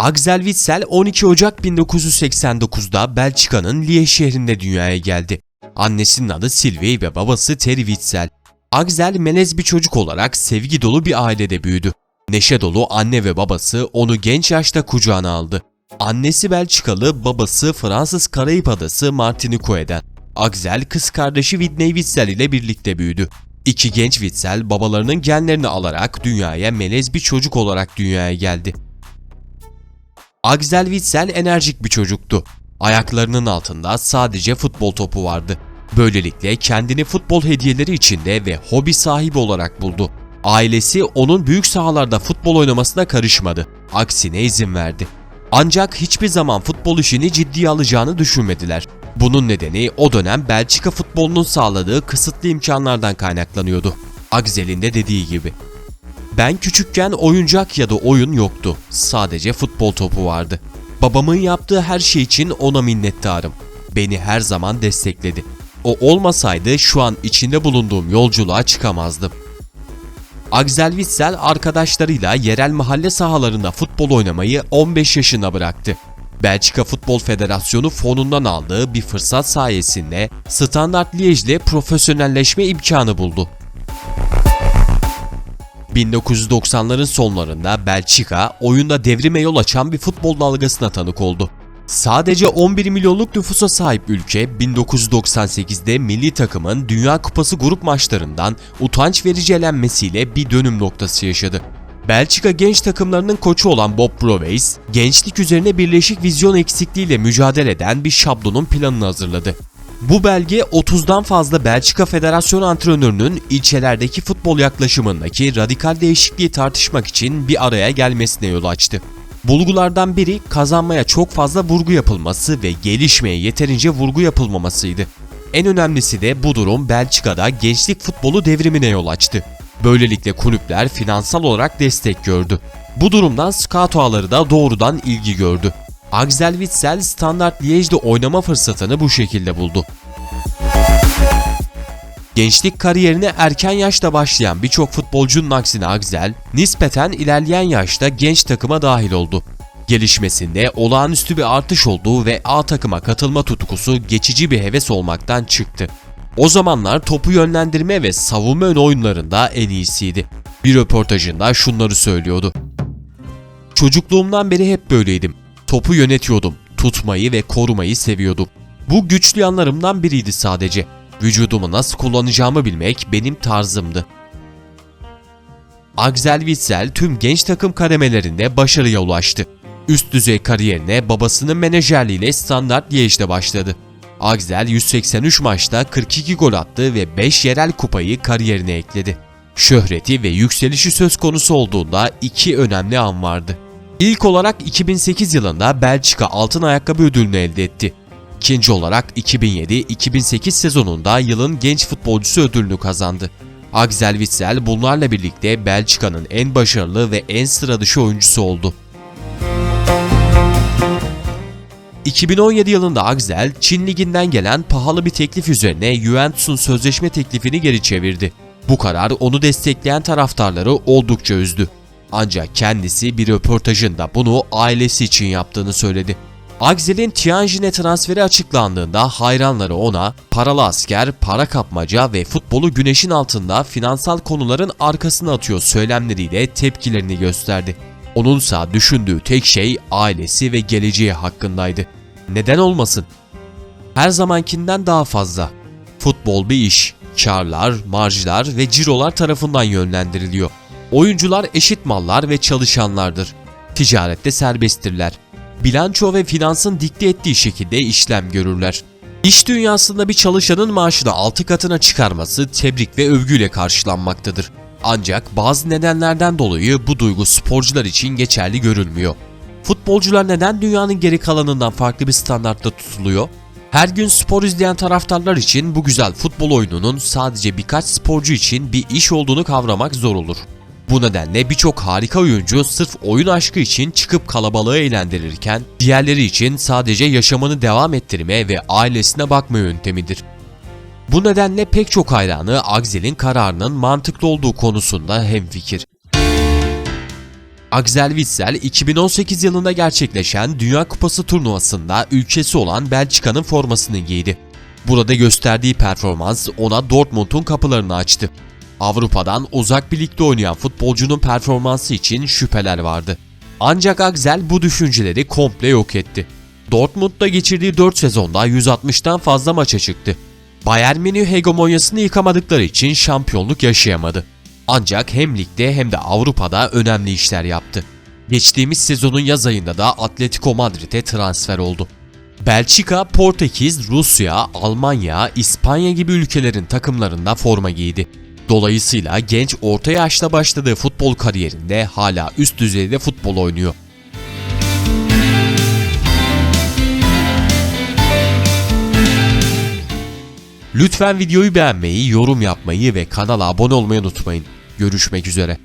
Axel Witsel 12 Ocak 1989'da Belçika'nın Liège şehrinde dünyaya geldi. Annesinin adı Sylvie ve babası Terry Witsel. Axel melez bir çocuk olarak sevgi dolu bir ailede büyüdü. Neşe dolu anne ve babası onu genç yaşta kucağına aldı. Annesi Belçikalı, babası Fransız Karayip Adası Martinique'den. Axel kız kardeşi Whitney Witsel ile birlikte büyüdü. İki genç Witsel babalarının genlerini alarak dünyaya melez bir çocuk olarak dünyaya geldi. Axel Witsel enerjik bir çocuktu. Ayaklarının altında sadece futbol topu vardı. Böylelikle kendini futbol hediyeleri içinde ve hobi sahibi olarak buldu. Ailesi onun büyük sahalarda futbol oynamasına karışmadı. Aksine izin verdi. Ancak hiçbir zaman futbol işini ciddiye alacağını düşünmediler. Bunun nedeni o dönem Belçika futbolunun sağladığı kısıtlı imkanlardan kaynaklanıyordu. Axel'in de dediği gibi. Ben küçükken oyuncak ya da oyun yoktu. Sadece futbol topu vardı. Babamın yaptığı her şey için ona minnettarım. Beni her zaman destekledi. O olmasaydı şu an içinde bulunduğum yolculuğa çıkamazdım. Axel Witsel arkadaşlarıyla yerel mahalle sahalarında futbol oynamayı 15 yaşında bıraktı. Belçika Futbol Federasyonu fonundan aldığı bir fırsat sayesinde Standard Liège ile profesyonelleşme imkanı buldu. 1990'ların sonlarında Belçika oyunda devrime yol açan bir futbol dalgasına tanık oldu. Sadece 11 milyonluk nüfusa sahip ülke 1998'de milli takımın Dünya Kupası grup maçlarından utanç verici elenmesiyle bir dönüm noktası yaşadı. Belçika genç takımlarının koçu olan Bob Broweys, gençlik üzerine birleşik vizyon eksikliğiyle mücadele eden bir şablonun planını hazırladı. Bu belge 30'dan fazla Belçika Federasyonu antrenörünün ilçelerdeki futbol yaklaşımındaki radikal değişikliği tartışmak için bir araya gelmesine yol açtı. Bulgulardan biri kazanmaya çok fazla vurgu yapılması ve gelişmeye yeterince vurgu yapılmamasıydı. En önemlisi de bu durum Belçika'da gençlik futbolu devrimine yol açtı. Böylelikle kulüpler finansal olarak destek gördü. Bu durumdan scout da doğrudan ilgi gördü. Axel Witsel Standard Liège'de oynama fırsatını bu şekilde buldu. Gençlik kariyerine erken yaşta başlayan birçok futbolcunun aksine Axel, nispeten ilerleyen yaşta genç takıma dahil oldu. Gelişmesinde olağanüstü bir artış olduğu ve A takıma katılma tutkusu geçici bir heves olmaktan çıktı. O zamanlar topu yönlendirme ve savunma ön oyunlarında en iyisiydi. Bir röportajında şunları söylüyordu. Çocukluğumdan beri hep böyleydim. Topu yönetiyordum, tutmayı ve korumayı seviyordum. Bu güçlü yanlarımdan biriydi sadece. Vücudumu nasıl kullanacağımı bilmek benim tarzımdı. Axel Witsel tüm genç takım kademelerinde başarıya ulaştı. Üst düzey kariyerine babasının menajerliğiyle Standard Liège'de başladı. Axel 183 maçta 42 gol attı ve 5 yerel kupayı kariyerine ekledi. Şöhreti ve yükselişi söz konusu olduğunda iki önemli an vardı. İlk olarak 2008 yılında Belçika Altın Ayakkabı ödülünü elde etti. İkinci olarak 2007-2008 sezonunda yılın genç futbolcusu ödülünü kazandı. Axel Witsel bunlarla birlikte Belçika'nın en başarılı ve en sıra dışı oyuncusu oldu. 2017 yılında Axel, Çin liginden gelen pahalı bir teklif üzerine Juventus'un sözleşme teklifini geri çevirdi. Bu karar onu destekleyen taraftarları oldukça üzdü. Ancak kendisi bir röportajında bunu ailesi için yaptığını söyledi. Axel'in Tianjin'e transferi açıklandığında hayranları ona paralı asker, para kapmaca ve futbolu güneşin altında finansal konuların arkasına atıyor söylemleriyle tepkilerini gösterdi. Onunsa düşündüğü tek şey ailesi ve geleceği hakkındaydı. Neden olmasın? Her zamankinden daha fazla. Futbol bir iş. Karlar, marjlar ve cirolar tarafından yönlendiriliyor. Oyuncular eşit mallar ve çalışanlardır. Ticarette serbesttirler. Bilanço ve finansın dikte ettiği şekilde işlem görürler. İş dünyasında bir çalışanın maaşını 6 katına çıkarması tebrik ve övgüyle karşılanmaktadır. Ancak bazı nedenlerden dolayı bu duygu sporcular için geçerli görülmüyor. Futbolcular neden dünyanın geri kalanından farklı bir standartta tutuluyor? Her gün spor izleyen taraftarlar için bu güzel futbol oyununun sadece birkaç sporcu için bir iş olduğunu kavramak zor olur. Bu nedenle birçok harika oyuncu sırf oyun aşkı için çıkıp kalabalığı eğlendirirken diğerleri için sadece yaşamını devam ettirme ve ailesine bakma yöntemidir. Bu nedenle pek çok hayranı Axel'in kararının mantıklı olduğu konusunda hemfikir. Axel Witsel 2018 yılında gerçekleşen Dünya Kupası turnuvasında ülkesi olan Belçika'nın formasını giydi. Burada gösterdiği performans ona Dortmund'un kapılarını açtı. Avrupa'dan uzak bir ligde oynayan futbolcunun performansı için şüpheler vardı. Ancak Axel bu düşünceleri komple yok etti. Dortmund'da geçirdiği 4 sezonda 160'tan fazla maça çıktı. Bayern Münih hegemonyasını yıkamadıkları için şampiyonluk yaşayamadı. Ancak hem ligde hem de Avrupa'da önemli işler yaptı. Geçtiğimiz sezonun yaz ayında da Atletico Madrid'e transfer oldu. Belçika, Portekiz, Rusya, Almanya, İspanya gibi ülkelerin takımlarında forma giydi. Dolayısıyla genç orta yaşta başladığı futbol kariyerinde hala üst düzeyde futbol oynuyor. Lütfen videoyu beğenmeyi, yorum yapmayı ve kanala abone olmayı unutmayın. Görüşmek üzere.